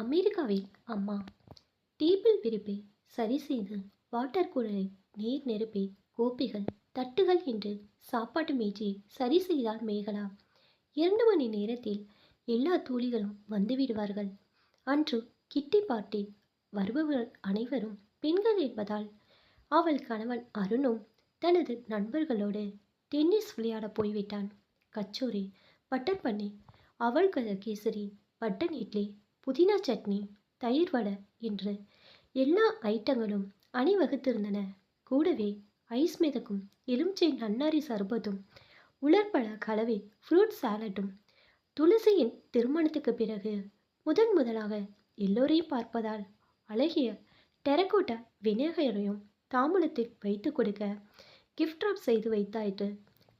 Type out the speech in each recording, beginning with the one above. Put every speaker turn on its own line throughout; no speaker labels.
அமெரிக்காவில் அம்மா. டேபிள் விரிப்பை சரி செய்து வாட்டர் கூலரை நீர் நெருப்பை கோப்பைகள் தட்டுகள் என்று சாப்பாட்டு மேஜையை சரி செய்தார் மேகலா. இரண்டு மணி நேரத்தில் எல்லா தூளிகளும் வந்துவிடுவார்கள் அன்று கிட்டி பாட்டி வருபவர்கள் அனைவரும் பெண்கள் என்பதால் அவள் கணவன் அருணும் தனது நண்பர்களோடு டென்னிஸ் விளையாட போய்விட்டான். கச்சோரி பட்டர் பன்னீர் அவள் கேசரி பட்டன் இட்லி புதினா சட்னி தயிர் வடை என்று எல்லா ஐட்டங்களும் அணிவகுத்திருந்தன. கூடவே ஐஸ் மிதக்கும் எலுமிச்சை நன்னாரி சர்பத்தும் உலர்பழ கலவை ஃப்ரூட் சாலட்டும் துளசியின் திருமணத்துக்கு பிறகு முதன் முதலாக எல்லோரையும் பார்ப்பதால் அழகிய டெரகோட்டா விநாயகரையும் தாம்பூலத்தில் வைத்து கொடுக்க கிஃப்ட் ட்ராப் செய்து வைத்தாயிற்று.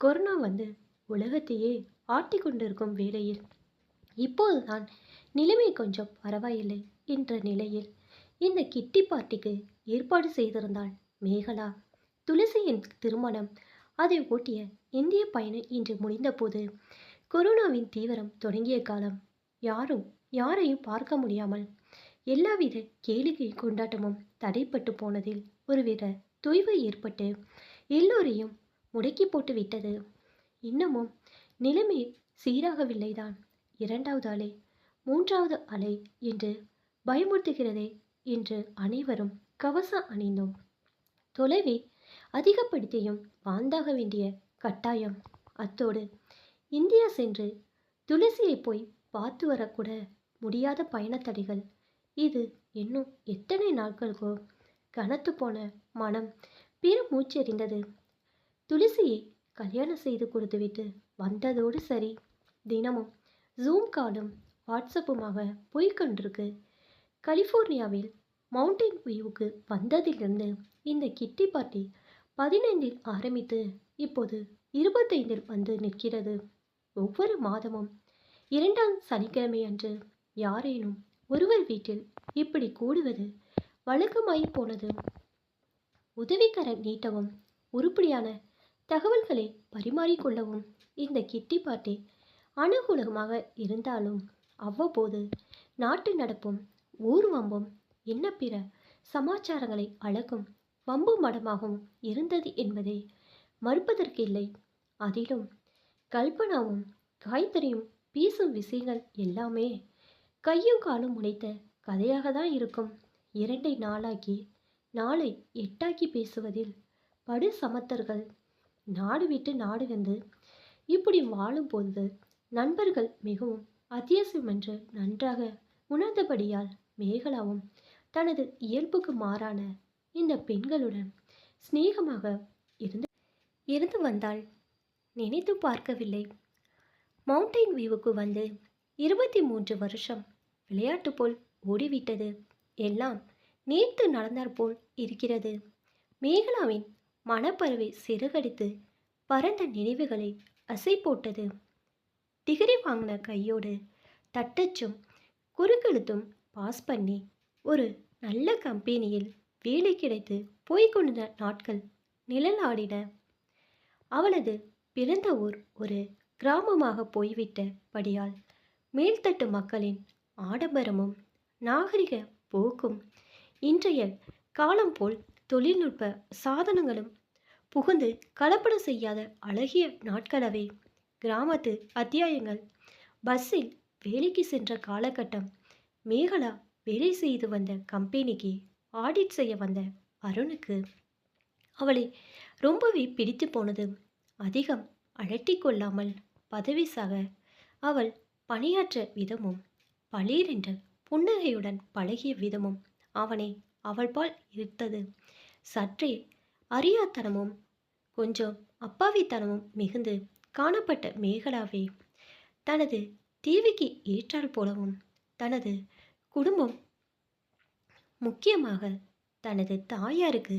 கொரோனா வந்து உலகத்தையே ஆட்டி கொண்டிருக்கும் வேளையில். இப்போதுதான் நிலைமை கொஞ்சம் பரவாயில்லை என்ற நிலையில் இந்த கிட்டி பார்ட்டிக்கு ஏற்பாடு செய்திருந்தாள் மேகலா. துளசியின் திருமணம். அதை ஒட்டிய இந்திய பயணம் இன்று முடிந்தபோது கொரோனாவின் தீவிரம் தொடங்கிய காலம். யாரும் யாரையும் பார்க்க முடியாமல் எல்லாவித கேளிக்கை கொண்டாட்டமும் தடைப்பட்டு போனதில் ஒருவித தொய்வு ஏற்பட்டு எல்லோரையும் முடக்கி போட்டு விட்டது. இன்னமும் நிலைமை சீராகவில்லைதான். இரண்டாவது ஆளே மூன்றாவது அலை என்று பயமுறுத்துகிறதே என்று அனைவரும் கவசம் அணிந்தோம். தொலைவை அதிகப்படுத்தியும் வாழ்ந்தாக வேண்டிய கட்டாயம். அத்தோடு இந்தியா சென்று துளசியை போய் பார்த்து வரக்கூட முடியாத பயணத்தடைகள். இது இன்னும் எத்தனை நாட்களுக்கோ? கனத்து போன மனம் பெரும் மூச்செறிந்தது துளசியை கல்யாணம் செய்து கொடுத்துவிட்டு வந்ததோடு சரி. தினமும் ஜூம் காலும் வாட்ஸ்அப்புமாக போய்கொண்டிருக்கு கலிஃபோர்னியாவில் மவுண்டைன் வியூவுக்கு வந்ததிலிருந்து இந்த கிட்டி பார்ட்டி பதினைந்தில் ஆரம்பித்து இப்போது இருபத்தைந்தில் வந்து நிற்கிறது. ஒவ்வொரு மாதமும் இரண்டாம் சனிக்கிழமை அன்று யாரேனும் ஒருவர் வீட்டில் இப்படி கூடுவது வழக்கமாய் போனது. உதவிக்கரம் நீட்டவும் உருப்படியான தகவல்களை பரிமாறிக்கொள்ளவும் இந்த கிட்டி பார்ட்டி அனுகூலமாக இருந்தாலும் அவ்வப்போது நாட்டு நடப்பும் ஊர் வம்பும் என்ன பிற சமாச்சாரங்களை அழகும் வம்பு மடமாகவும் இருந்தது என்பதை மறுப்பதற்கில்லை. அதிலும் கல்பனாவும் காய்கறியும் பீசும் விஷயங்கள் எல்லாமே கையும் காலும் முனைத்த கதையாக தான் இருக்கும். இரண்டை நாளாக்கி நாளை எட்டாக்கி பேசுவதில் படு சமத்தர்கள் நாடு விட்டு நாடு வந்து இப்படி வாழும்போது நண்பர்கள் மிகவும் அத்தியாவசியம் என்று நன்றாக உணர்ந்தபடியால் மேகலாவும் தனது இயல்புக்கு மாறான இந்த பெண்களுடன் சிநேகமாக இருந்து இருந்து வந்தால் நினைத்து பார்க்கவில்லை. மவுண்டைன் வியூவுக்கு வந்து இருபத்தி மூன்று வருஷம் விளையாட்டு போல் ஓடிவிட்டது. எல்லாம் நேற்று நடந்தாற்போல் இருக்கிறது. மேகலாவின் மனப்பறவை சிறுகடித்து பரந்த நினைவுகளை அசை போட்டது டிகிரி வாங்கின கையோடு தட்டச்சும் குறுக்கெழுத்தும் பாஸ் பண்ணி ஒரு நல்ல கம்பெனியில் வேலை கிடைத்து போய்கொண்ட நாட்கள் நிழலாடின. அவளது பிறந்த ஊர் ஒரு கிராமமாக போய்விட்டபடியால் மேல்தட்டு மக்களின் ஆடம்பரமும் நாகரிக போக்கும் இன்றைய காலம் போல் தொழில்நுட்ப சாதனங்களும் புகுந்து கலப்படம் செய்யாத அழகிய நாட்களவை. கிராமத்து அத்தியாயங்கள். பஸ்ஸில் வேலைக்கு சென்ற காலகட்டம். மேகலா வேலை செய்து வந்த கம்பெனிக்கு ஆடிட் செய்ய வந்த அருணுக்கு. அவளை ரொம்பவே பிடித்து போனது. அதிகம் அழட்டி கொள்ளாமல் பதவிசாக அவள் பணியாற்ற விதமும் பளீரென்ற புன்னகையுடன் பழகிய விதமும் அவனை அவள்பால் ஈர்த்தது சற்றே அறியாத்தனமும் கொஞ்சம் அப்பாவித்தனமும் மிகுந்து காணப்பட்ட மேகலாவே தனது தேவைக்கு ஏற்றால் போலவும் தனது குடும்பம் முக்கியமாக தனது தாயாருக்கு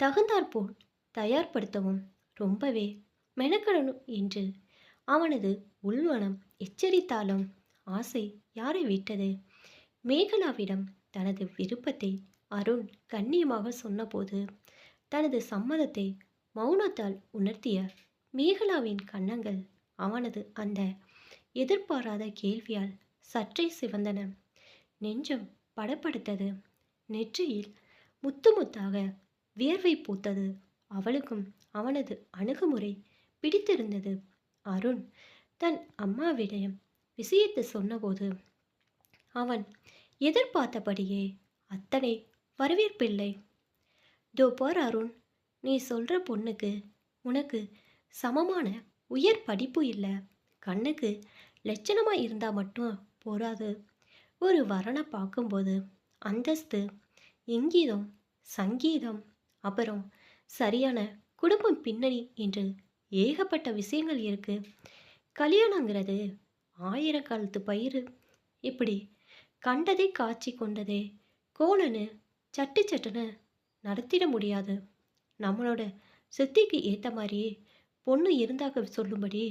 தகுந்தாற்போல் தயார்படுத்தவும் ரொம்பவே மெனக்கடணும் என்று அவனது உள்மனம் எச்சரித்தாலும் ஆசை யாரை விட்டது? மேகலாவிடம் தனது விருப்பத்தை அருண் கண்ணியமாக சொன்னபோது தனது சம்மதத்தை மௌனத்தால் உணர்த்திய மேகலாவின் கன்னங்கள் அவனது அந்த எதிர்பாராத கேள்வியால் சற்றே சிவந்தன. நெஞ்சம் படப்படுத்தது நெற்றியில் முத்து முத்தாக வியர்வை பூத்தது. அவளுக்கும் அவனது அணுகுமுறை பிடித்திருந்தது. அருண் தன் அம்மாவிடம் விஷயத்தை சொன்னபோது அவன் எதிர்பார்த்தபடியே அத்தனை வரவேற்பில்லை. தோ பார் அருண். நீ சொல்கிற பொண்ணுக்கு உனக்கு சமமான உயர் படிப்பு இல்லை. கண்ணுக்கு லட்சணமாக இருந்தால் மட்டும் போராது ஒரு வரனை பார்க்கும்போது அந்தஸ்து இங்கீதம் சங்கீதம் அப்புறம் சரியான குடும்பம் பின்னணி என்று ஏகப்பட்ட விஷயங்கள் இருக்குது கல்யாணங்கிறது ஆயிரக்காலத்து பயிர் இப்படி கண்டதை காட்சி கொண்டதே கோலனு சட்டு சட்டுன்னு நடத்திட முடியாது. நம்மளோட சித்திக்கு ஏற்ற மாதிரி பொண்ணு இருந்தாக சொல்லும்படி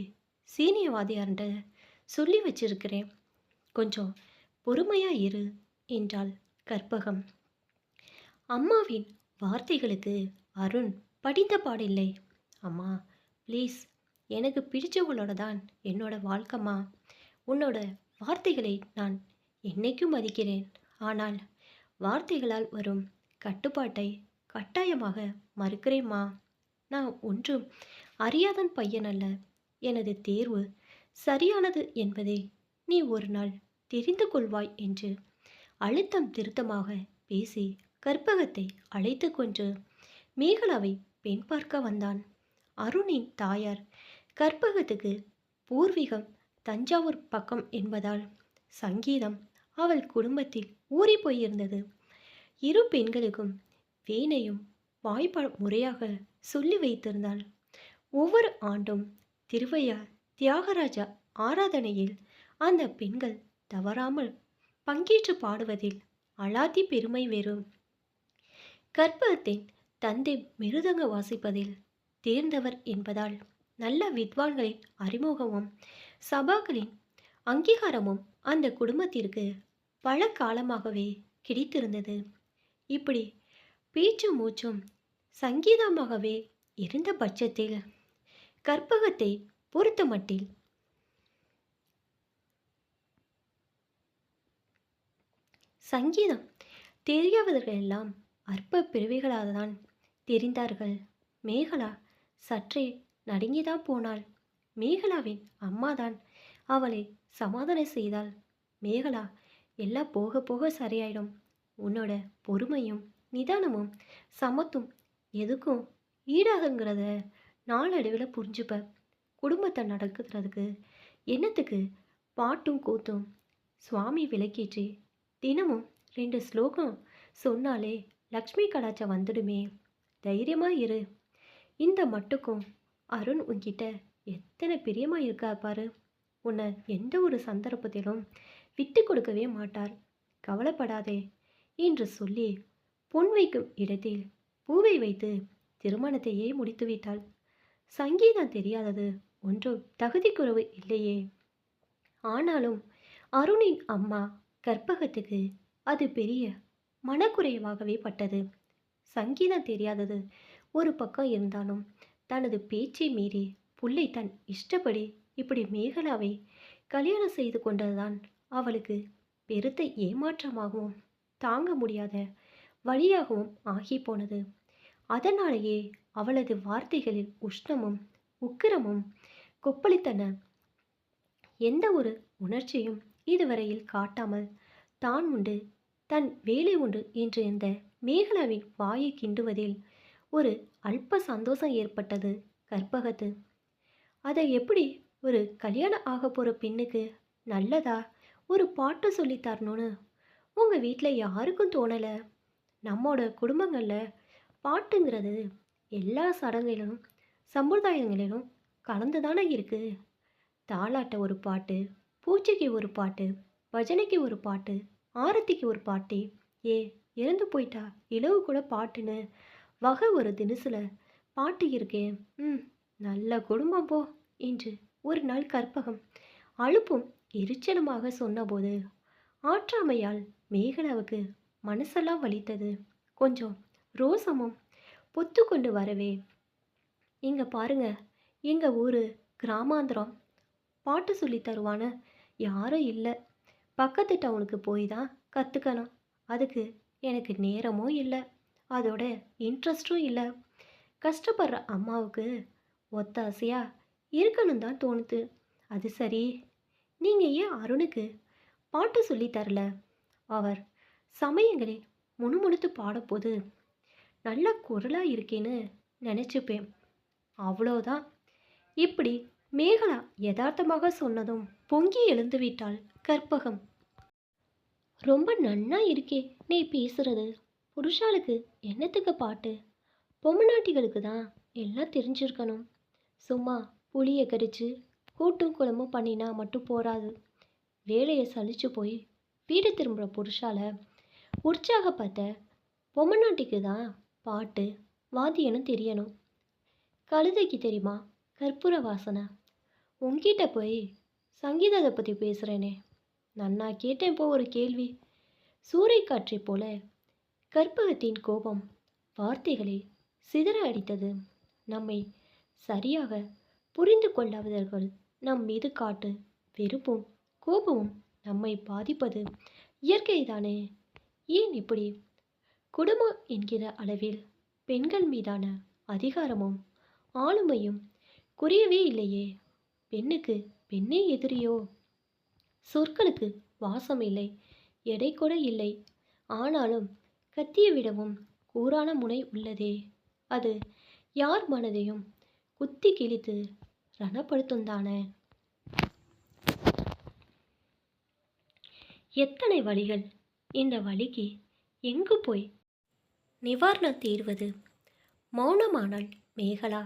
சீனியவாதியார்கிட்ட சொல்லி வச்சிருக்கிறேன். கொஞ்சம் பொறுமையா இரு என்றாள் கற்பகம். அம்மாவின் வார்த்தைகளுக்கு அருண் படித்த பாடில்லை. அம்மா ப்ளீஸ் எனக்கு பிடிச்சவங்களோட தான் என்னோட வாழ்க்கம்மா. உன்னோட வார்த்தைகளை நான் என்னைக்கும் மதிக்கிறேன். ஆனால் வார்த்தைகளால் வரும் கட்டுப்பாட்டை கட்டாயமாக மறுக்கிறேம்மா. நான் ஒன்றும் அறியாதன் பையன் அல்ல எனது தேர்வு சரியானது என்பதை நீ ஒரு நாள் தெரிந்து கொள்வாய் என்று அழுத்தம் திருத்தமாக பேசி கற்பகத்தை அழைத்து கொண்டு மேகலாவை பெண் பார்க்க வந்தான். அருணின் தாயார் கற்பகத்துக்கு பூர்வீகம் தஞ்சாவூர் பக்கம் என்பதால் சங்கீதம் அவள் குடும்பத்தில் ஊறி போயிருந்தது. இரு பெண்களுக்கும் வேனையும் வாய்ப்பா முறையாக சொல்லி வைத்திருந்தாள். ஒவ்வொரு ஆண்டும் திருவையார் தியாகராஜா ஆராதனையில் அந்த பெண்கள் தவறாமல் பங்கேற்று பாடுவதில் அலாதி பெருமை வெறும். கற்பகத்தின் தந்தை மிருதங்க வாசிப்பதில் தேர்ந்தவர் என்பதால் நல்ல வித்வான்களின் அறிமுகமும் சபாக்களின் அங்கீகாரமும் அந்த குடும்பத்திற்கு பல காலமாகவே கிடைத்திருந்தது. இப்படி பேச்சு மூச்சும் சங்கீதமாகவே இருந்த பட்சத்தில் கற்பகத்தை பொறுத்தமட்டில் சங்கீதம். தெரியாதவர்களெல்லாம் அற்ப பிறவிகளாக தான் தெரிந்தார்கள். மேகலா சற்றே நடுங்கிதான் போனாள். மேகலாவின் அம்மாதான் அவளை சமாதானம் செய்தாள். மேகலா எல்லாம் போக போக சரியாயிடும். உன்னோட பொறுமையும் நிதானமும் சமத்தும் எதுக்கும் ஈடாகுங்கிறத நாளடைவில் புரிஞ்சுப்ப. குடும்பத்தை நடக்குறதுக்கு என்னத்துக்கு? பாட்டும் கூத்தும். சுவாமி விளக்கிட்டு தினமும் ரெண்டு ஸ்லோகம் சொன்னாலே லக்ஷ்மி கடாச்சம் வந்துடுமே. தைரியமாக இரு. இந்த மட்டுக்கும் அருண் உன்கிட்ட எத்தனை பிரியமாக இருக்கா பாரு. உன்னை எந்த ஒரு சந்தர்ப்பத்திலும் விட்டு கொடுக்கவே மாட்டார். கவலைப்படாதே என்று சொல்லி பொன் வைக்கும் இடத்தில் பூவை வைத்து திருமணத்தையே முடித்துவிட்டாள். சங்கீதம் தெரியாதது ஒன்றும் தகுதிக்குறவு இல்லையே. ஆனாலும் அருணின் அம்மா கற்பகத்துக்கு அது பெரிய மனக்குறைவாகவே பட்டது. சங்கீதம் தெரியாதது ஒரு பக்கம் இருந்தாலும் தனது பேச்சை மீறி புள்ளை தன் இஷ்டப்படி இப்படி மேகலாவை கல்யாணம் செய்து கொண்டதுதான் அவளுக்கு பெருத்த ஏமாற்றமாகவும் தாங்க முடியாத வழியாகவும் ஆகி போனது. அதனாலேயே அவளது வார்த்தைகளில் உஷ்ணமும் உக்கிரமும் கொப்பளித்தன. எந்த ஒரு உணர்ச்சியும் இதுவரையில் காட்டாமல் தான் உண்டு தன் வேலை உண்டு என்று இந்த மேகலாவின் வாயை கிண்டுவதில் ஒரு அல்ப சந்தோஷம் ஏற்பட்டது கற்பகத்து. அதை எப்படி ஒரு கல்யாணம் ஆக போகிற பெண்ணுக்கு நல்லதா ஒரு பாட்டு சொல்லி தரணும்னு உங்கள் வீட்டில் யாருக்கும் தோணலை? நம்மோட குடும்பங்களில் பாட்டுங்கிறது எல்லா சடங்குகளிலும் சம்பிரதாயங்களிலும் கலந்து தானே இருக்குது தாலாட்ட ஒரு பாட்டு பூஜைக்கு ஒரு பாட்டு பஜனைக்கு ஒரு பாட்டு ஆரத்திக்கு ஒரு பாட்டு. ஏ இறந்து போயிட்டா இளவு கூட பாட்டுன்னு. வகை ஒரு தினசில் பாட்டு இருக்கே. ம் நல்ல குடும்பம் போ என்று ஒரு நாள் கற்பகம். அலுப்பும் எரிச்சலுமாக சொன்னபோது ஆற்றாமையால் மேகலாவுக்கு மனசெல்லாம் வலித்தது. கொஞ்சம் ரோசமும் பொத்து கொண்டு வரவே. இங்கே பாருங்க எங்கள் ஊர் கிராமாந்திரம். பாட்டு சொல்லி தருவான்னு யாரும் இல்லை. பக்கத்து டவுனுக்கு போய் தான் கற்றுக்கணும் அதுக்கு எனக்கு நேரமும் இல்லை. அதோட இன்ட்ரெஸ்ட்டும் இல்லை. கஷ்டப்படுற அம்மாவுக்கு ஒத்தாசையாக இருக்கணும் தான் தோணுது. அது சரி. நீங்கள் ஏன் அருணுக்கு பாட்டு சொல்லி தரல? அவர் சமயங்களில் முணுமுணுத்து பாடும்போது நல்ல குரலாக இருக்கேன்னு நினச்சிப்பேன். அவ்வளோதான் இப்படி மேகலா யதார்த்தமாக சொன்னதும் பொங்கி எழுந்து விட்டாள் கற்பகம். ரொம்ப நன்னா இருக்கே நீ பேசுறது. புருஷாளுக்கு என்னத்துக்கு பாட்டு? பொம்மநாட்டிகளுக்கு தான் எல்லாம் தெரிஞ்சிருக்கணும். சும்மா புளியை கரிச்சு கூட்டும் குழம்பும் பண்ணினா மட்டும் போராது வேலையை சலிச்சு போய் வீடு திரும்புகிற புருஷால உற்சாகப்பட்ட பொம்மநாட்டிக்கு தான் பாட்டு வாத்தியனும் தெரியணும். கழுதைக்கு தெரியுமா? கற்பூர வாசனை. உங்ககிட்ட போய் சங்கீதத்தை பற்றி பேசுகிறேனே நன்னா கேட்டேன் இப்போ ஒரு கேள்வி. சூறைக்காற்றைப் போல கற்பகத்தின் கோபம் வார்த்தைகளை சிதற அடித்தது. நம்மை சரியாக புரிந்து கொள்ளாதவர்கள் நம் மீது காட்டு வெறுப்பும் கோபமும் நம்மை பாதிப்பது இயற்கைதானே? ஏன் இப்படி? குடும்பம் என்கிற அளவில் பெண்கள் மீதான அதிகாரமும் ஆளுமையும் குறையவே இல்லையே. பெண்ணுக்கு பெண்ணே எதிரியோ? சொற்களுக்கு வாசம் இல்லை எடை கூட இல்லை. ஆனாலும் கத்தியை விடவும் கூரான முனை உள்ளதே. அது யார் மனதையும் குத்தி கிழித்து ரணப்படுத்தும் தானே. எத்தனை வழிகள் இந்த வழிக்கு எங்கு போய் நிவாரணம் தீர்வது. மௌனமானால் மேகலா.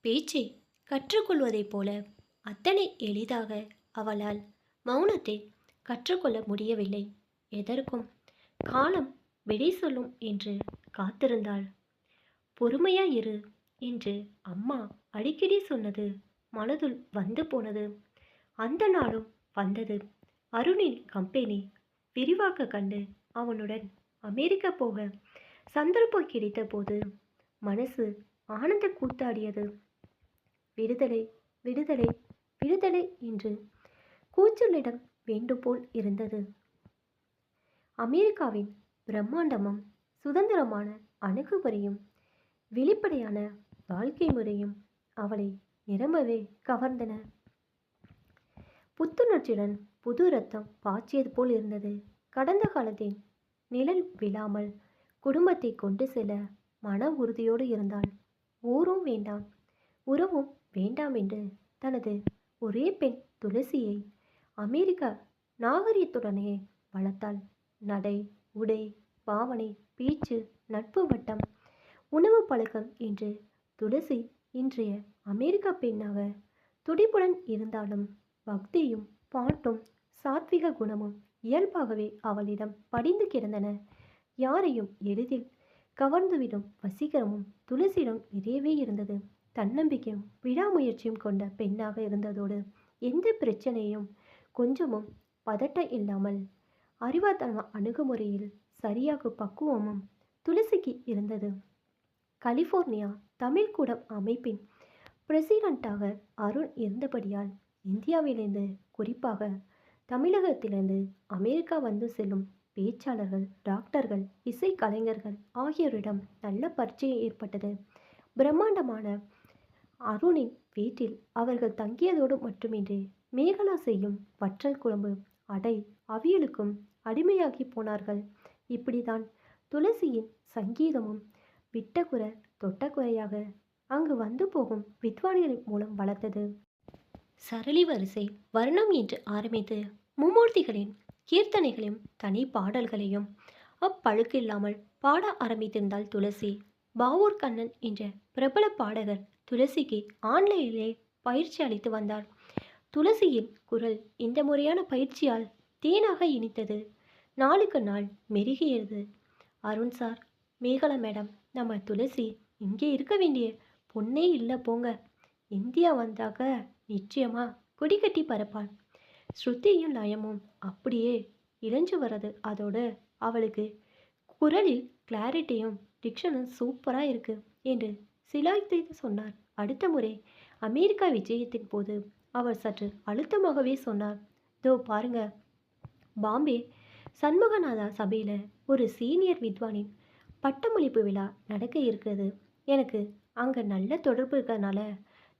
பேச்சை கற்றுக்கொள்வதைப் போல அத்தனை எளிதாக அவளால் மௌனத்தை கற்றுக்கொள்ள முடியவில்லை. எதற்கும் காலம் விடை சொல்லும் என்று காத்திருந்தாள். பொறுமையா இரு என்று அம்மா அடிக்கடி சொன்னது மனதுள் வந்து போனது. அந்த நாளும் வந்தது. அருணின் கம்பெனி விரிவாக்க கண்டு அவனுடன் அமெரிக்கா போக சந்தர்ப்பம் கிடைத்த போது மனசு ஆனந்த கூத்தாடியது. விடுதலை விடுதலை விடுதலை என்று கூச்சலிடம் வேண்டுபோல் இருந்தது. அமெரிக்காவின் பிரம்மாண்டமும் சுதந்திரமான அணுகுமுறையும் வெளிப்படையான வாழ்க்கை முறையும் அவளை நிரம்பவே கவர்ந்தன. புத்துணர்ச்சியுடன் புது ரத்தம் பாய்ச்சியது போல் இருந்தது. கடந்த காலத்தின் நிழல் விழாமல் குடும்பத்தை கொண்டு செல்ல மன உறுதியோடு இருந்தாள். ஊரும் வேண்டாம் உறவும் வேண்டாம் என்று தனது ஒரே பெண் துளசியை அமெரிக்கா நாகரிகத்துடனே வளர்த்தாள். நடை உடை பாவனை பேச்சு நட்பு வட்டம் உணவு பழக்கம் என்று துளசி இன்றைய அமெரிக்க பெண்ணாக துடிப்புடன் இருந்தாலும் பக்தியும் பாட்டும் சாத்விக குணமும் இயல்பாகவே அவளிடம் படிந்து கிடந்தன. யாரையும் எளிதில் கவர்ந்துவிடும் வசீகரமும் துளசியிடம் நிறையவே இருந்தது. தன்னம்பிக்கையும் விடாமுயற்சியும் கொண்ட பெண்ணாக இருந்ததோடு எந்த பிரச்சனையும் கொஞ்சமும் பதட்டம் இல்லாமல் அறிவாத்தன அணுகுமுறையில் சரியாக பக்குவமும் துளசிக்கு இருந்தது. கலிஃபோர்னியா தமிழ் கூடம் அமைப்பின் பிரசிடண்டாக அருண் இருந்தபடியால் இந்தியாவிலிருந்து குறிப்பாக தமிழகத்திலிருந்து அமெரிக்கா வந்து செல்லும் பேச்சாளர்கள் டாக்டர்கள் இசை கலைஞர்கள் ஆகியோரிடம் நல்ல பரிச்சயம் ஏற்பட்டது. பிரம்மாண்டமான அருணின் வீட்டில் அவர்கள் தங்கியதோடு மட்டுமின்றி மேகலா செய்யும் வற்றல் குழம்பு அடை அவியலுக்கும் அடிமையாகி போனார்கள். இப்படிதான் துளசியின் சங்கீதமும் விட்டகுற தொட்டக்குறையாக அங்கு வந்து போகும் வித்வான்களின் மூலம் வளர்த்தது சரளி வரிசை வர்ணம் என்று ஆரம்பித்து மும்மூர்த்திகளின் கீர்த்தனைகளையும் தனி பாடல்களையும் அப்பழுக்கில்லாமல் பாட ஆரம்பித்திருந்தாள் துளசி. பாவூர் கண்ணன் என்ற பிரபல பாடகர் துளசிக்கு ஆன்லைனிலே பயிற்சி அளித்து வந்தார். துளசியின் குரல் இந்த முறையான பயிற்சியால் தேனாக இனித்தது. நாளுக்கு நாள் மெருகியது. அருண் சார் மேகலா மேடம் நம்ம துளசி இங்கே இருக்க வேண்டிய பொண்ணே இல்லை போங்க. இந்தியா வந்தாக்க நிச்சயமாக கொடிக்கட்டி பரப்பான் ஸ்ருதியும் லயமும் அப்படியே இழைஞ்சு வர்றது அதோடு அவளுக்கு குரலில் கிளாரிட்டியும் டிக்ஷனும் சூப்பராக இருக்கு என்று சிலாய்த்து சொன்னார். அடுத்த முறை அமெரிக்கா விஜயத்தின் போது அவர் சற்று அழுத்தமாகவே சொன்னார். தோ பாருங்க. பாம்பே சண்முகநாதா சபையில் ஒரு சீனியர் வித்வானின் பட்டமளிப்பு விழா நடக்க இருக்கிறது. எனக்கு அங்கே நல்ல தொடர்பு இருக்கிறதுனால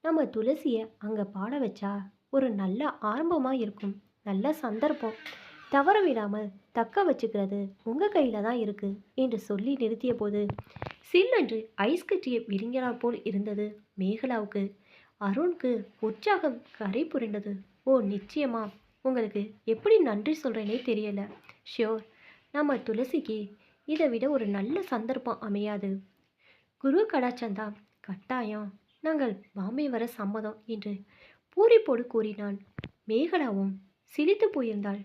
நம்ம துளசியை அங்கே பாட வச்சா ஒரு நல்ல ஆரம்பமாக இருக்கும். நல்ல சந்தர்ப்பம். தவற விடாமல் தக்க வச்சுக்கிறது உங்கள் கையில் தான் இருக்குது என்று சொல்லி நிறுத்திய போது சில்லென்று ஐஸ் கட்டிய விரிஞ்சனா போல் இருந்தது மேகலாவுக்கு. அருணுக்கு உற்சாகம் கரை புரிந்தது. ஓ நிச்சயமா. உங்களுக்கு எப்படி நன்றி சொல்கிறேனே தெரியல. ஷியோர். நம்ம துளசிக்கு இதை விட ஒரு நல்ல சந்தர்ப்பம் அமையாது. குரு கடாச்சந்தா கட்டாயம். நாங்கள் பாம்பே வர சம்மதம் என்று பூரிப்போடு கூறினான். மேகலாவும் சிரித்து போயிருந்தாள்.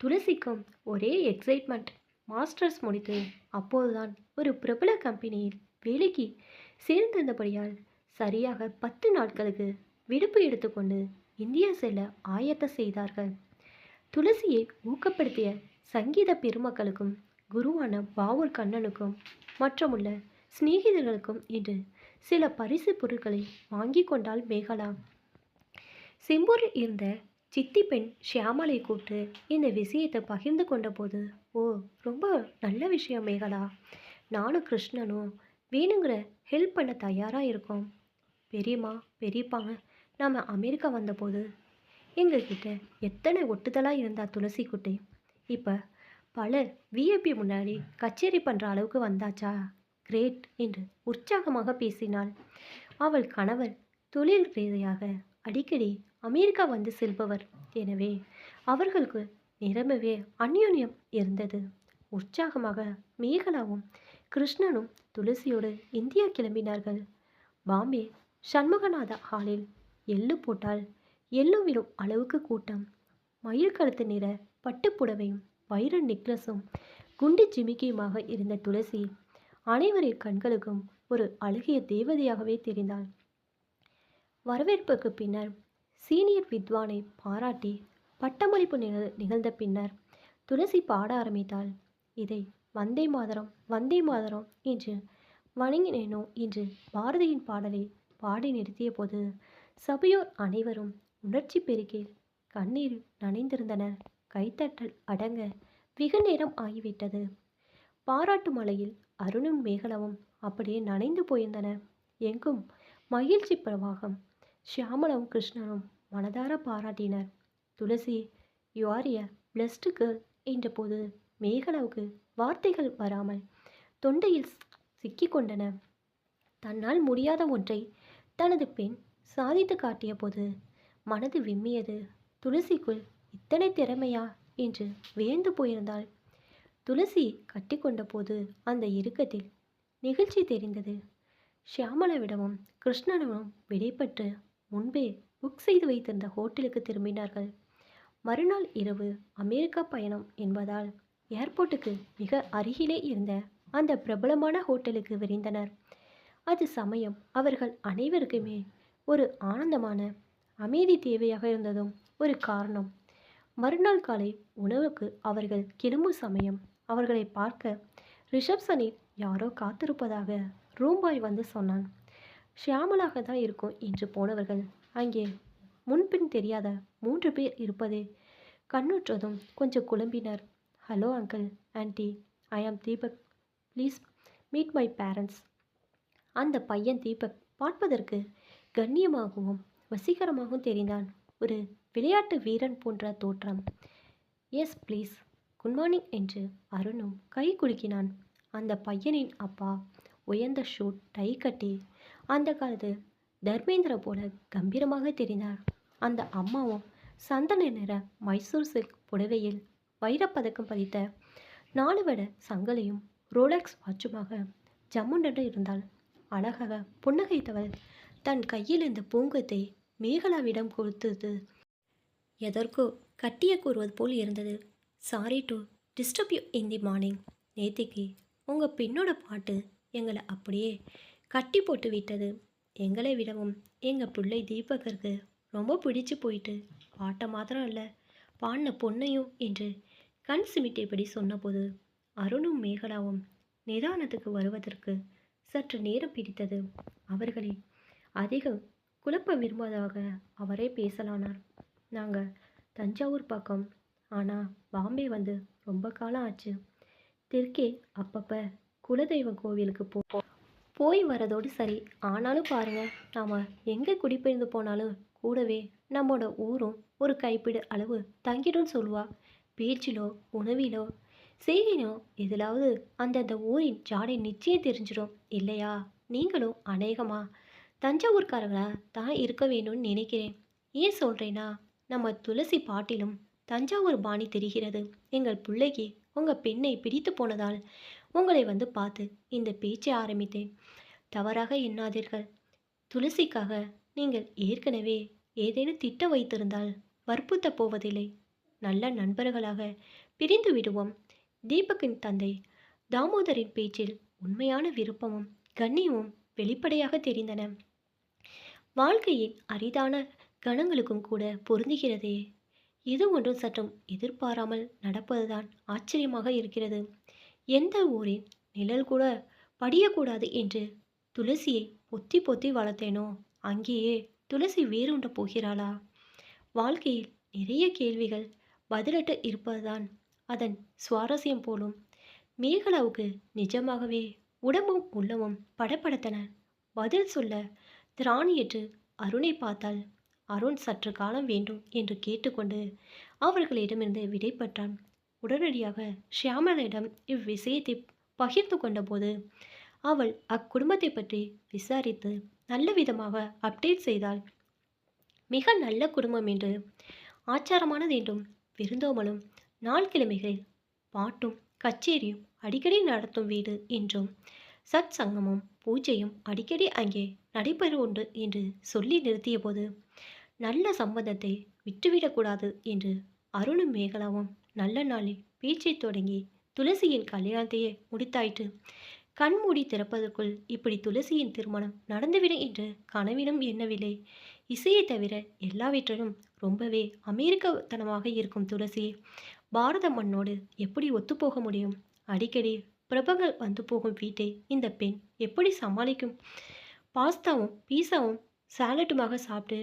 துளசிக்கும் ஒரே எக்ஸைட்மெண்ட் மாஸ்டர்ஸ் முடித்து அப்போதுதான் ஒரு பிரபல கம்பெனியில் வேலைக்கு சேர்ந்திருந்தபடியால் சரியாக பத்து நாட்களுக்கு விடுப்பு எடுத்துக்கொண்டு இந்தியா செல்ல ஆயத்த செய்தார்கள். துளசியை ஊக்கப்படுத்திய சங்கீத பெருமக்களுக்கும் குருவான பாவூர் கண்ணனுக்கும் மற்றமுள்ள சிநேகிதர்களுக்கும் என்று சில பரிசு பொருட்களை வாங்கி கொண்டாள் மேகலா. சிம்பூரில் இருந்த சித்தி பெண் ஷியாமலை கூப்பிட்டு இந்த விஷயத்தை பகிர்ந்து கொண்டபோது ஓ ரொம்ப நல்ல விஷயம் மேகலா. நானும் கிருஷ்ணனும் வேணுங்கிற ஹெல்ப் பண்ண தயாராக இருக்கோம். பெரியம்மா பெரியப்பாங்க நாம் அமெரிக்கா வந்தபோது எங்ககிட்ட எத்தனை ஒட்டுதலாக இருந்தா துளசி குட்டி. இப்போ பல விஐபி முன்னாடி கச்சேரி பண்ணுற அளவுக்கு வந்தாச்சா? கிரேட் என்று உற்சாகமாக பேசினாள். அவள் கணவர் தொழில் ரீதியாக அடிக்கடி அமெரிக்கா வந்து செல்பவர். எனவே அவர்களுக்கு நிரம்பவே அந்யோன்யம் இருந்தது. உற்சாகமாக மேகலாவும் கிருஷ்ணனும் துளசியோடு இந்தியா கிளம்பினார்கள். பாம்பே சண்முகநாத ஹாலில் எள்ளு போட்டால் எள்ளு விடும் அளவுக்கு கூட்டம். மயில் கழுத்து நிற பட்டுப்புடவையும் வைர நெக்லஸும் குண்டு ஜிமிக்கியுமாக இருந்த துளசி அனைவரின் கண்களுக்கும் ஒரு அழகிய தேவதையாகவே தெரிந்தாள். வரவேற்புக்கு பின்னர் சீனியர் வித்வானை பாராட்டி பட்டமளிப்பு நிகழ் நிகழ்ந்த பின்னர் துளசி பாட ஆரம்பித்தாள். இதை வந்தே மாதரம் வந்தே மாதரம் என்று வணங்கினேனோ என்று பாரதியின் பாடலை பாடி நிறுத்திய போது சபையோர் அனைவரும் உணர்ச்சி பெருக்கில் கண்ணீர் நனைந்திருந்தனர். கைத்தட்டல் அடங்க வெகு நேரம் ஆகிவிட்டது. பாராட்டு மலையில் அருணும் மேகலவும் அப்படியே நனைந்து போயிருந்தனர். எங்கும் மகிழ்ச்சி பிரவாகம். ஷியாமலவும் கிருஷ்ணனும் மனதார பாராட்டினர். Thulasi you are a blessed girl என்றபோது மேகலாவுக்கு வார்த்தைகள் வராமல் தொண்டையில் சிக்கிக்கொண்டன. தன்னால் முடியாத ஒன்றை தனது பெண் சாதித்து காட்டிய போது மனது விம்மியது. துளசிக்குள் இத்தனை திறமையா? என்று வியந்து போயிருந்தாள். துளசி கட்டிக்கொண்ட போது அந்த இறுக்கத்தில் நிகழ்ச்சி தெரிந்தது. ஷியாமலாவிடமும் கிருஷ்ணனிடமும் விடைபெற்று முன்பே புக் செய்து வைத்திருந்த ஹோட்டலுக்கு திரும்பினார்கள். மறுநாள் இரவு அமெரிக்கா பயணம் என்பதால் ஏர்போர்ட்டுக்கு மிக அருகிலே இருந்த அந்த பிரபலமான ஹோட்டலுக்கு விரைந்தனர். அது சமயம் அவர்கள் அனைவருக்குமே ஒரு ஆனந்தமான அமைதி தேவையாக இருந்ததும் ஒரு காரணம். மறுநாள் காலை உணவுக்கு அவர்கள் கிளம்பும் சமயம் அவர்களை பார்க்க ரிசப்ஷனில் யாரோ காத்திருப்பதாக ரூம்பாய் வந்து சொன்னான். ஷியாமலாக தான் இருக்கும் என்று போனவர்கள் அங்கே முன்பின் தெரியாத மூன்று பேர் இருப்பது கண்ணுற்றதும் கொஞ்சம் குழம்பினர். Hello uncle aunty I am Deepak. Please meet my parents. அந்த பையன் தீபக் பார்ப்பதற்கு கண்ணியமாகவும் வசீகரமாகவும் தெரிந்தான். ஒரு விளையாட்டு வீரன் போன்ற தோற்றம். எஸ் ப்ளீஸ் குட் மார்னிங் என்று அருணும் கை குலுக்கினான். அந்த பையனின் அப்பா உயர்ந்த ஷூட் டை கட்டி அந்த காலத்து தர்மேந்திர போல கம்பீரமாக தெரிந்தார். அந்த அம்மாவும் சந்தன நிற மைசூர் சில்க் புடவையில் வைரப்பதக்கம் பதித்த நாலு வட சங்கலையும் ரோலக்ஸ் வாட்சுமாக ஜம்முண்டென்று இருந்தாள். அழகாக புன்னகைத்தவள் தன் கையில் இந்த பூங்கத்தை மேகலாவிடம் கொடுத்தது. எதற்கோ கட்டிய கூறுவது போல் இருந்தது. Sorry to disturb you in the morning நேத்திக்கு உங்கள் பெண்ணோட பாட்டு எங்களை அப்படியே கட்டி போட்டு விட்டது. எங்களை விடவும் எங்கள் பிள்ளை தீபகருக்கு ரொம்ப பிடிச்சு போயிட்டு பாட்டை மாத்திரம் இல்லை பாடின பொண்ணையும் என்று கண் சிமிட்டியபடி சொன்னபோது அருணும் மேகலாவும் நிதானத்துக்கு வருவதற்கு சற்று நேரம் பிடித்தது. அவர்களை அதிகம் குழப்ப விரும்புவதாக அவரே பேசலானார். நாங்கள் தஞ்சாவூர் பக்கம். ஆனால் பாம்பே வந்து ரொம்ப காலம் ஆச்சு. தெற்கே அப்பப்போ குலதெய்வ கோவிலுக்கு போ போய் வரதோடு சரி. ஆனாலும் பாருங்கள் நாம் எங்கே குடிபெயர்ந்து போனாலும் கூடவே நம்மோட ஊரும் ஒரு கைப்பிடி அளவு தங்கிடும்னு சொல்லுவா. பேச்சிலோ உணவிலோ செய்கினோ எதிலாவது அந்தந்த ஊரின் ஜாடை நிச்சயம் தெரிஞ்சிடும் இல்லையா? நீங்களும் அநேகமா தஞ்சாவூர்காரங்களா தான் இருக்க வேணும்னு நினைக்கிறேன். ஏன் சொல்கிறேன்னா நம்ம துளசி பாட்டிலும் தஞ்சாவூர் பாணி தெரிகிறது. எங்கள் பிள்ளைக்கு உங்கள் பெண்ணை பிடித்து போனதால் உங்களை வந்து பார்த்து இந்த பேச்சை ஆரம்பித்தேன். தவறாக எண்ணாதீர்கள். துளசிக்காக நீங்கள் ஏற்கனவே ஏதேனும் திட்டம் வைத்திருந்தால் வற்புத்த போவதில்லை. நல்ல நண்பர்களாக பிரிந்து விடுவோம். தீபக்கின் தந்தை தாமோதரின் பேச்சில் உண்மையான விருப்பமும் கண்ணியமும் வெளிப்படையாக தெரிந்தன. வாழ்க்கையின் அரிதான கணங்களுக்கும் கூட பொருந்துகிறதே. இது ஒன்றும் சற்றும் எதிர்பாராமல் நடப்பதுதான் ஆச்சரியமாக இருக்கிறது. எந்த ஊரின் நிழல் கூட படியக்கூடாது என்று துளசியை பொத்தி பொத்தி வளர்த்தேனோ அங்கேயே துளசி வேறுண்ட போகிறாளா? வாழ்க்கையில் நிறைய கேள்விகள் பதிலட்டு இருப்பதுதான் அதன் சுவாரஸ்யம் போலும். மேகலாவுக்கு நிஜமாகவே உடம்பும் உள்ளமும் படப்படுத்தன பதில் சொல்ல திராணியற்று அருணை பார்த்தால் அருண் சற்று காலம் வேண்டும் என்று கேட்டுக்கொண்டு அவர்களிடமிருந்து விடைபெற்றான் உடனடியாக ஷியாமலிடம் இவ்விஷயத்தை பகிர்ந்து கொண்டபோது அவள் அக்குடும்பத்தை பற்றி விசாரித்து நல்ல விதமாக அப்டேட் செய்தாள். மிக நல்ல குடும்பம் என்று ஆச்சாரமானது என்றும் விருந்தோமலும் நாள் கிழமைகளில் பாட்டும் கச்சேரியும் அடிக்கடி நடத்தும் வீடு என்றும் சத் சங்கமும் பூஜையும் அடிக்கடி அங்கே நடைபெறுண்டு என்று சொல்லி நிறுத்தியபோது நல்ல சம்பந்தத்தை விட்டுவிடக்கூடாது என்று அருணும் மேகலாவும் நல்ல நாளில் பேச்சை தொடங்கி துளசியின் கல்யாணத்தையே முடித்தாயிற்று. கண் மூடி திறப்பதற்குள் இப்படி துளசியின் திருமணம் நடந்துவிடும் என்று கனவிலும் எண்ணவில்லை. இசையை தவிர எல்லாவற்றிலும் ரொம்பவே அமெரிக்கத்தனமாக இருக்கும் துளசி பாரத மண்ணோடு எப்படி ஒத்துப்போக முடியும்? அடிக்கடி பிரபங்கள் வந்து போகும் வீட்டை இந்த பெண் எப்படி சமாளிக்கும்? பாஸ்தாவும் பீஸாவும் சாலட்டுமாக சாப்பிட்டு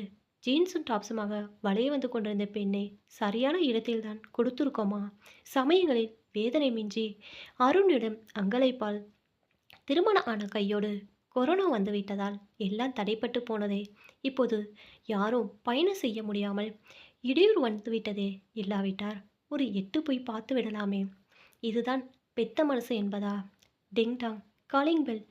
ஜீன்ஸும் டாப்ஸுமாக வளைய வந்து கொண்டிருந்த பெண்ணை சரியான இடத்தில்தான் கொடுத்துருக்கோமா? சமயங்களில் வேதனை மிஞ்சி அருணிடம் அங்கலைப்பால் திருமணம் ஆன கையோடு கொரோனா வந்துவிட்டதால் எல்லாம் தடைப்பட்டு போனதே. இப்போது யாரும் பயணம் செய்ய முடியாமல் இடையூறு வந்துவிட்டதே இல்லாவிட்டார் ஒரு எட்டு போய் பார்த்து விடலாமே. இதுதான் பெத்த மனசு என்பதா? Ding dong calling bell.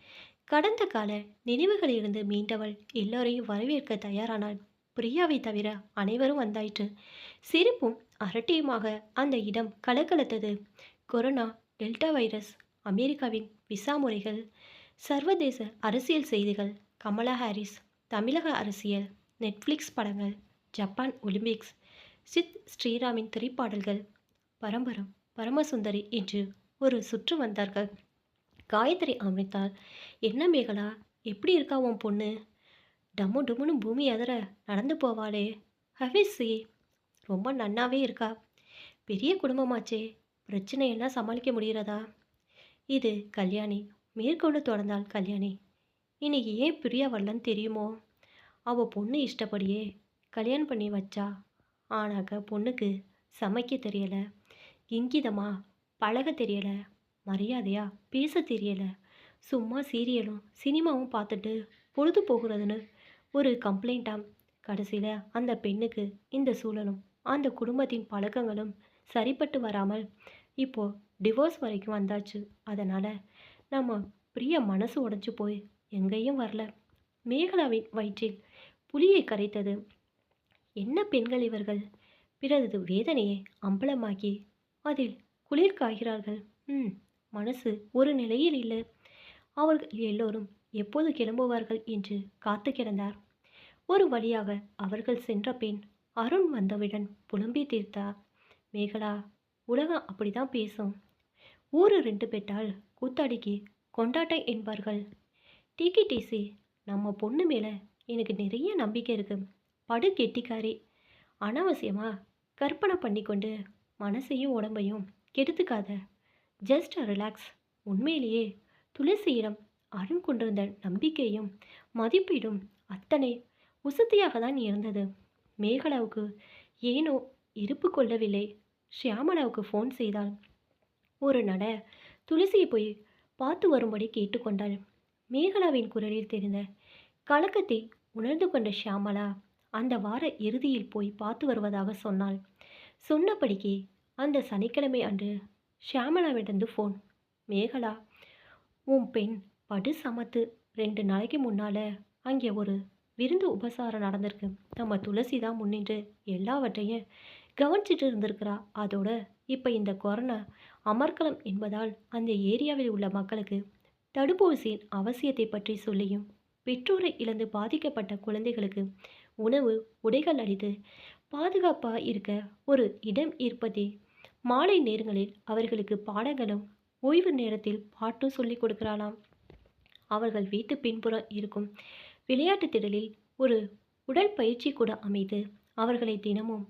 கடந்த கால நினைவுகளிலிருந்து மீண்டவள் எல்லோரையும் வரவேற்க தயாரானாள். பிரியாவை தவிர அனைவரும் வந்தாயிற்று. சிரிப்பும் அரட்டியுமாக அந்த இடம் கலக்கலத்தது கொரோனா டெல்டா வைரஸ் அமெரிக்காவின் விசா முறைகள் சர்வதேச அரசியல் செய்திகள் கமலா ஹாரிஸ் தமிழக அரசியல் நெட்ஃப்ளிக்ஸ் படங்கள் ஜப்பான் ஒலிம்பிக்ஸ் சித் ஸ்ரீராமின் திரைப்பாடல்கள் பரம்பரம் பரமசுந்தரி என்று ஒரு சுற்று வந்தார்கள். காயத்ரி அமைத்தால் என்ன மேகலா? எப்படி இருக்கா உன் பொண்ணு? டம்மு டும்முன்னு பூமி எதிர நடந்து போவாளே. ஹவிஸி ரொம்ப நன்னாவே இருக்கா? பெரிய குடும்பமாச்சே. பிரச்சனை எல்லாம் சமாளிக்க முடிகிறதா? இது கல்யாணி. மேற்கொண்டு தொடர்ந்தாள் கல்யாணி. இன்னைக்கு ஏன் பிரியா வரலன்னு தெரியுமோ? அவள் பொண்ணு இஷ்டப்படியே கல்யாணம் பண்ணி வச்சா. ஆனாக்க பொண்ணுக்கு சமைக்க தெரியலை. இங்கிதமா பழக தெரியலை. மரியாதையா பேச தெரியலை. சும்மா சீரியலும் சினிமாவும் பார்த்துட்டு பொழுது போகிறதுன்னு ஒரு கம்ப்ளைண்ட்டாம் கடைசியில் அந்த பெண்ணுக்கு இந்த சூழலும் அந்த குடும்பத்தின் பழக்கங்களும் சரிப்பட்டு வராமல் இப்போது டிவோர்ஸ் வரைக்கும் வந்தாச்சு. அதனால் நம்ம பிரிய மனசு உடஞ்சி போய் எங்கேயும் வரல. மேகலாவின் வயிற்றில் புலியை கரைத்தது. என்ன பெண்கள் இவர்கள்? பிறரது வேதனையை அம்பலமாக்கி அதில் குளிர் காய்கிறார்கள். ம் மனசு ஒரு நிலையில் இல்லை. அவர்கள் எல்லோரும் எப்போது கிளம்புவார்கள் என்று காத்து கிடந்தார். ஒரு வழியாக அவர்கள் சென்ற பின் அருண் வந்தவுடன் புலம்பி தீர்த்தார். மேகலா உலகம் அப்படிதான் பேசும். ஊரு ரெண்டு பெட்டால் கூத்தாடிக்கு கொண்டாட்டம் என்பார்கள். டிகிடிசி நம்ம பொண்ணு மேலே எனக்கு நிறைய நம்பிக்கை இருக்கு. படு கெட்டிக்காரி. அனாவசியமாக கற்பனை பண்ணிக்கொண்டு மனசையும் உடம்பையும் கெடுத்துக்காத. Just relax. உண்மையிலேயே துளசியிடம் அருண் கொண்டிருந்த நம்பிக்கையும் மதிப்பீடும் அத்தனை உசத்தியாக தான் இருந்தது. மேகலாவுக்கு ஏனோ இருப்பு கொள்ளவில்லை. ஷியாமலாவுக்கு ஃபோன் செய்தாள். ஒரு நட துளசியை போய் பார்த்து வரும்படி கேட்டுக்கொண்டாள். மேகலாவின் குரலில் தெரிந்த கலக்கத்தை உணர்ந்து கொண்ட ஷியாமலா அந்த வார இறுதியில் போய் பார்த்து வருவதாக சொன்னாள். சொன்னபடிக்கு அந்த சனிக்கிழமை அன்று ஷியாமலாவிடந்து ஃபோன் மேகலா உன் பெண் படு சமத்து. ரெண்டு நாளைக்கு முன்னால் அங்கே ஒரு விருந்து உபசாரம் நடந்திருக்கு. நம்ம துளசி தான் முன்னின்று எல்லாவற்றையும் கவனிச்சிட்டு இருந்திருக்கிறா. அதோட இப்போ இந்த கொரோனா அமர்க்கலம் என்பதால் அந்த ஏரியாவில் உள்ள மக்களுக்கு தடுப்பூசியின் அவசியத்தை பற்றி சொல்லியும் பெற்றோரை இழந்து பாதிக்கப்பட்ட குழந்தைகளுக்கு உணவு உடைகள் அளித்து பாதுகாப்பாக இருக்க ஒரு இடம் இருப்பதே மாலை நேரங்களில் அவர்களுக்கு பாடங்களும் ஓய்வு நேரத்தில் பாட்டும் சொல்லிக் கொடுக்கிறாளாம். அவர்கள் வீட்டு பின்புறம் இருக்கும். விளையாட்டு திடலில் ஒரு உடற்பயிற்சி கூட அமைத்து அவர்களை தினமும்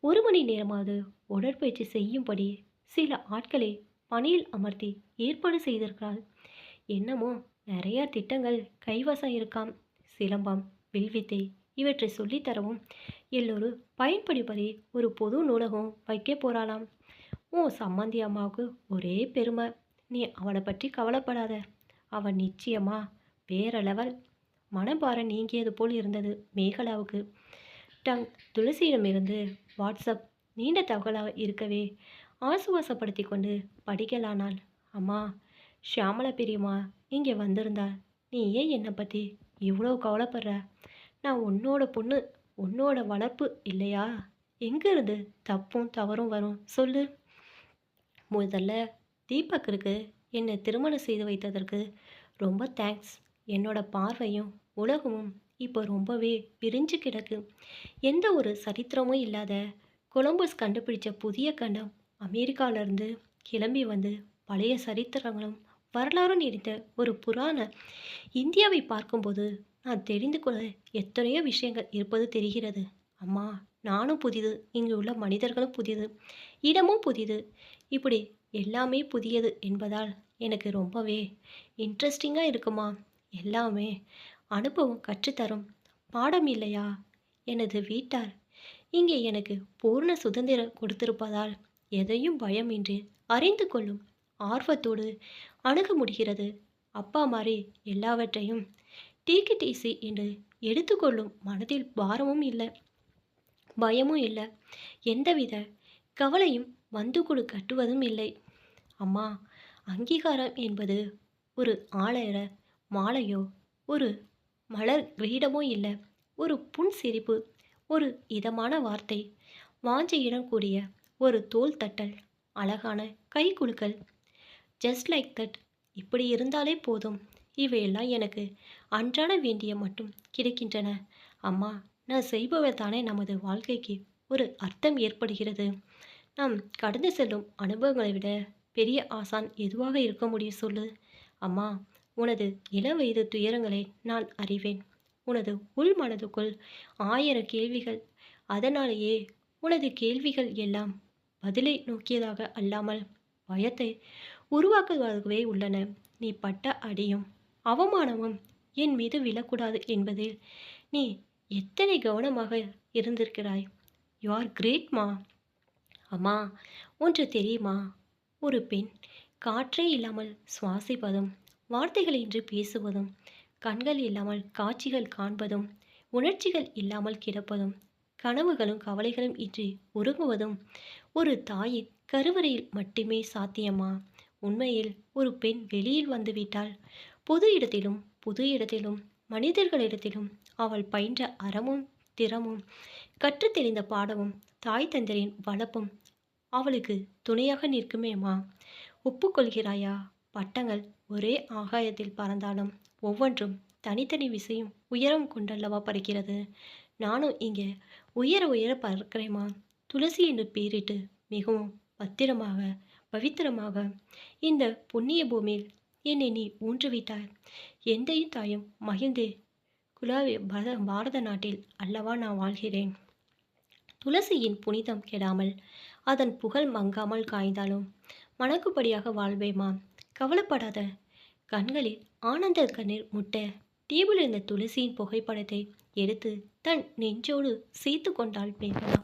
ஒரு மணி நேரமாவது உடற்பயிற்சி செய்யும்படி சில ஆட்களை பணியில் அமர்த்தி ஏற்பாடு செய்திருக்கிறாள். என்னமோ நிறைய திட்டங்கள் கைவசம் இருக்காம். சிலம்பம் வில்வித்தை இவற்றை சொல்லித்தரவும் எல்லோரும் பயன்படும்படி ஒரு பொது நூலகம் வைக்க போறாளாம். உன் சம்மந்தி அம்மாவுக்கு ஒரே பெருமை. நீ அவளை பற்றி கவலைப்படாத. அவன் நிச்சயமா வேற லெவல் மனபாரம் நீங்கியது போல் இருந்தது மேகலாவுக்கு. டங் துளசியிடமிருந்து வாட்ஸ்அப் நீண்ட தகவலாக இருக்கவே ஆசுவாசப்படுத்தி கொண்டு படிக்கலானாள். அம்மா ஷியாமலா பெரியம்மா இங்கே வந்திருந்தா நீ ஏன் என்னை பற்றி இவ்வளோ கவலைப்படுற? நான் உன்னோட பொண்ணு உன்னோட வளர்ப்பு இல்லையா? எங்கேருந்து தப்பும் தவறும் வரும் சொல்லு. முதல்ல தீபக் இருக்குது என்னை திருமணம் செய்து வைத்ததற்கு ரொம்ப தேங்க்ஸ் என்னோட பார்வையும் உலகமும் இப்போ ரொம்பவே பிரிஞ்சு கிடக்கு. எந்த ஒரு சரித்திரமும் இல்லாத கொலம்பஸ் கண்டுபிடிச்ச புதிய கண்டம் அமெரிக்காவிலேருந்து கிளம்பி வந்து பழைய சரித்திரங்களும் வரலாறும் நீடித்த ஒரு புராண இந்தியாவை பார்க்கும்போது நான் தெரிந்து கொள்ள எத்தனையோ விஷயங்கள் இருப்பது தெரிகிறது. அம்மா நானும் புதிது. இங்கே உள்ள மனிதர்களும் புதிது. இடமும் புதிது. இப்படி எல்லாமே புதியது என்பதால் எனக்கு ரொம்பவே இன்ட்ரெஸ்டிங்காக இருக்குமா? எல்லாமே. அனுபவம் கற்றுத்தரும். பாடம் இல்லையா? எனது வீட்டார் இங்கே எனக்கு பூர்ண சுதந்திரம் கொடுத்திருப்பதால் எதையும் பயமின்றி அறிந்து கொள்ளும் ஆர்வத்தோடு அணுக முடிகிறது. அப்பா மாதிரி எல்லாவற்றையும் டீக்கு டீசி என்று எடுத்துக்கொள்ளும் மனதில் பாரமும் இல்லை பயமும் இல்லை. எந்தவித கவலையும் வந்து கொடு கட்டுவதும் இல்லை. அம்மா அங்கீகாரம் என்பது ஒரு ஆளையர மாலையோ ஒரு மலர் கிரீடமோ இல்லை ஒரு புன் சிரிப்பு ஒரு இதமான வார்த்தை. வாஞ்சையிடம் கூடிய ஒரு தோல் தட்டல் அழகான கை குலுக்கல். ஜஸ்ட் லைக் தட் இப்படி இருந்தாலே போதும். இவையெல்லாம் எனக்கு அன்றாட வேண்டிய மட்டும் கிடைக்கின்றன. அம்மா நான் செய்பவர் தானே நமது வாழ்க்கைக்கு ஒரு அர்த்தம் ஏற்படுகிறது. நாம் கடந்து செல்லும் அனுபவங்களை விட பெரிய ஆசான் எதுவாக இருக்க முடியும் சொல்லு? அம்மா உனது இள வயது துயரங்களை நான் அறிவேன். உனது உள் மனதுக்குள் ஆயிர கேள்விகள். அதனாலேயே உனது கேள்விகள் எல்லாம் பதிலை நோக்கியதாக அல்லாமல் பயத்தை உருவாக்குவதாகவே உள்ளன. நீ பட்ட அடியும் அவமானமும் என் மீது விழக்கூடாது என்பதில் நீ எத்தனை கவனமாக இருந்திருக்கிறாய்? யூ ஆர் கிரேட் மா. அம்மா ஒன்று தெரியுமா? ஒரு பெண் காற்றே இல்லாமல் சுவாசிப்பதும் வார்த்தைகளின்றி பேசுவதும் கண்கள் இல்லாமல் காட்சிகள் காண்பதும் உணர்ச்சிகள் இல்லாமல் கிடப்பதும் கனவுகளும் கவலைகளும் இன்றி உறங்குவதும் ஒரு தாயின் கருவறையில் மட்டுமே சாத்தியமா உண்மையில் ஒரு பெண் வெளியில் வந்துவிட்டால் பொது இடத்திலும் புது இடத்திலும் மனிதர்களிடத்திலும் அவள் பயின்ற அறமும் திறமும் கற்றுத் தெரிந்த பாடமும் தாய் தந்தரின் வளப்பும் அவளுக்கு துணையாக நிற்குமேமா ஒப்புக்கொள்கிறாயா பட்டங்கள் ஒரே ஆகாயத்தில் பறந்தாலும் ஒவ்வொன்றும் தனித்தனி விசையும் உயரம் கொண்டல்லவா பறக்கிறது. நானும் இங்கே உயர உயர பறக்கிறேம்மா. துளசி என்று பேரிட்டு மிகவும் பத்திரமாக பவித்திரமாக இந்த புண்ணிய பூமியில் என்னை நீ ஊன்றுவிட்டாய். எந்தையும் தாயும் மகிழ்ந்து குலாவி பரத பாரத நாட்டில் அல்லவா நான் வாழ்கிறேன். துளசியின் புனிதம் கெடாமல் அதன் புகழ் மங்காமல் காய்ந்தாலும். மணக்குப்படியாக வாழ்வேமா? கவலைப்படாத. கண்களில் ஆனந்த கண்ணீர் முட்ட டேபிள் இருந்த துளசியின் புகைப்படத்தை எடுத்து தன் நெஞ்சோடு சேர்த்து கொண்டாள் மேகலா